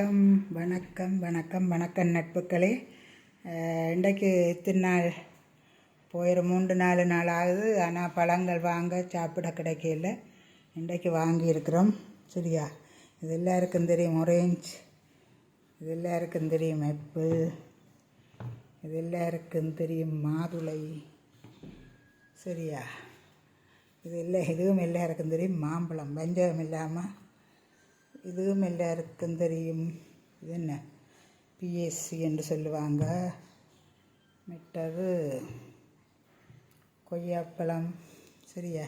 வணக்கம் வணக்கம் வணக்கம் வணக்கம் நட்புகளே இன்றைக்கு இத்தனை நாள்? போயிடும் மூன்று நாலு நாள் ஆகுது. ஆனால் பழங்கள் வாங்க சாப்பிட கிடைக்கல. இன்றைக்கு வாங்கியிருக்கிறோம் சரியா? இது எல்லாருக்கும் தெரியும் ஒரேஞ்ச் இது எல்லாருக்கும் தெரியும் ஆப்பிள் இது எல்லாருக்கும் தெரியும் மாதுளை. சரியா? இது இல்லை இதுவும் எல்லாருக்கும் தெரியும் மாம்பழம். வஞ்சகம் இல்லாமல் இதுவும் எல்லாருக்கும் தெரியும். இது என்ன? பிஎஸ்சி என்று சொல்லுவாங்க. மற்றது கொய்யாப்பழம். சரியா?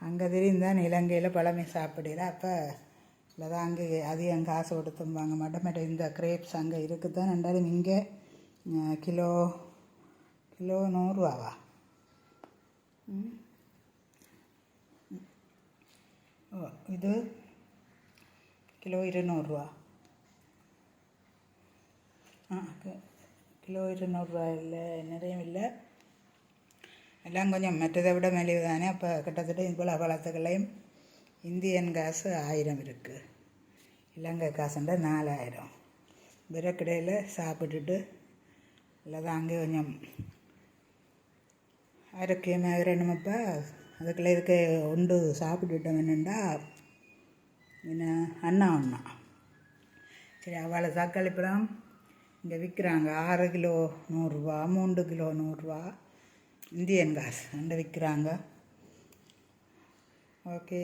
அங்கே தெரியும்தான் இலங்கையில் பழமே சாப்பிடல அப்போ இல்லை தான் அங்கே அதிகம் காசு கொடுத்துருவாங்க வாங்க இந்த கிரேப்ஸ் அங்கே இருக்குது தான் ரெண்டாலும் இங்கே கிலோ கிலோ நூறுரூவாவா? ம். ஓ இது கிலோ இருநூறுவா. ஆ கிலோ இருநூறுவா இல்லை நிறையும் இல்லை. எல்லாம் கொஞ்சம் மற்றதை விட மலிவு தானே அப்போ கிட்டத்தட்ட இது பழத்துக்களையும் இந்தியன் காசு ஆயிரம் இருக்குது இலங்கை காசுன்ற நாலாயிரம். விறக்கடையில் சாப்பிட்டுட்டு இல்லை அங்கே கொஞ்சம் ஆரோக்கியமாக இருக்கணுமப்பா அதுக்குள்ளே இருக்க உண்டு சாப்பிட்டுட்டோம் என்னண்டா என்ன அண்ணா அண்ணா சரி அவளை தக்காளி பழம் இங்கே விற்கிறாங்க ஆறு கிலோ நூறுரூவா மூன்று கிலோ நூறுரூவா. இந்தியன் காசு அங்கே விற்கிறாங்க ஓகே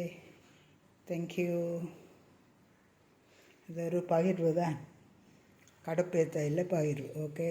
தேங்க்யூ இது ஒரு பகிர்வு தான். கடுப்பேத்த இல்லை பகிர்வு. ஓகே.